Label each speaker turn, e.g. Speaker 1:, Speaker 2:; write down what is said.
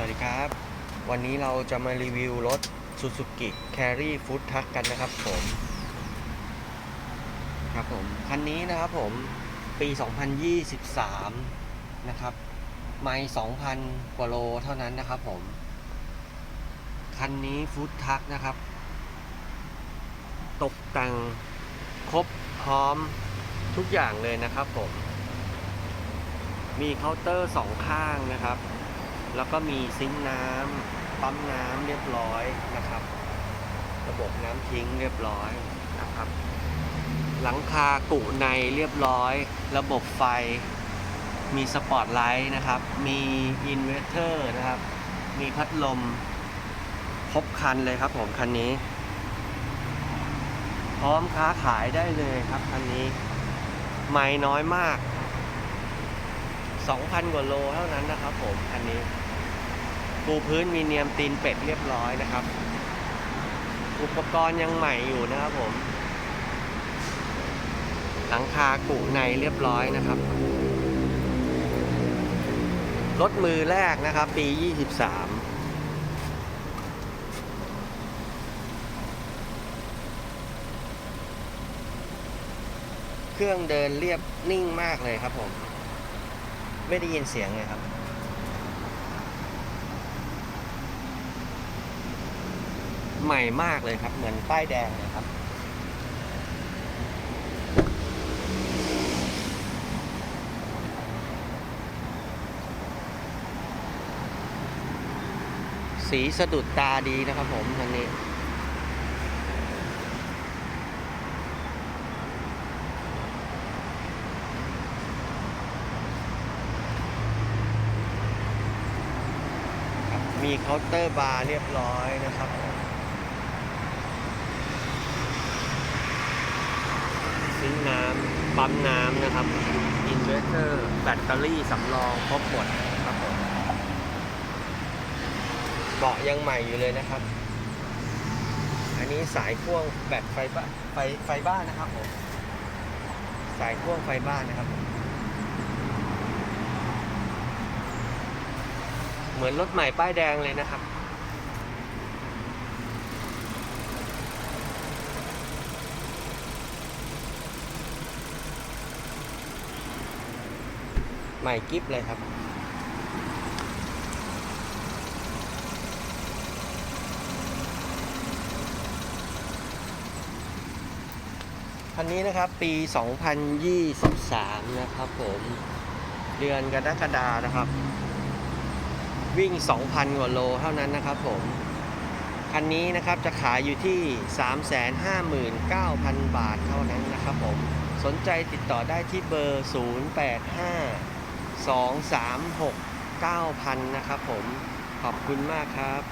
Speaker 1: สวัสดีครับ วันนี้เราจะมารีวิวรถ Suzuki Carry Food Truck กันนะครับผมครับผมคันนี้นะครับผมปี 2023 นะครับ ไม่ 2,000 กว่าโลเท่านั้นนะครับผม คันนี้ฟู้ดทักนะครับ ตกแต่งครบพร้อมทุกอย่างเลยนะครับผม มีเคาน์เตอร์สองข้างนะครับ แล้วก็มีซิงค์น้ำปั๊มน้ำเรียบร้อยนะครับ ระบบน้ำทิ้งเรียบร้อยนะครับ หลังคากุในเรียบร้อย ระบบไฟ มีสปอตไลท์นะครับ มีอินเวอร์เตอร์นะครับ มีพัดลมครบคันเลยครับผมคันนี้ พร้อมค้าขายได้เลยครับคันนี้ ไม่น้อยมาก 2,000 กว่าโลเท่านั้นนะครับผมคันนี้ ปูพื้นมีเนียมตีนเป็ดเรียบร้อยนะครับ อุปกรณ์ยังใหม่อยู่นะครับผม หลังคากุในเรียบร้อยนะครับรถมือแรกนะครับ ปี 23เครื่องเดินเรียบนิ่งมากเลยครับผม ไม่ได้ยินเสียงเลยครับ ใหม่มากเลยครับ เหมือนป้ายแดงเลยครับ สีสะดุดตาดีนะครับผมคันนี้มีเคาน์เตอร์บาร์เรียบร้อยนะครับผมซิงค์ น้ำปั๊มน้ำนะครับอินเวอร์เตอร์แบตเตอรี่สำรองครบหมดครับผมเบาะยังใหม่อยู่เลยนะครับ อันนี้สายพ่วงแบตไฟบ้าไฟไฟบ้านนะครับผมสายพ่วงไฟบ้านนะครับ เหมือนรถใหม่ป้ายแดงเลยนะครับ ม่กิฟเลยครับ คันนี้นะครับปี 2023 นะครับผม เดือนกรกฎานะครับ วิ่ง 2,000 กว่าโลเท่านั้นนะครับผมคันนี้นะครับจะขายอยู่ที่ 359,000 บาทเท่านั้นนะครับผม สนใจติดต่อได้ที่เบอร์ 085 236 9000 นะครับผม ขอบคุณมากครับ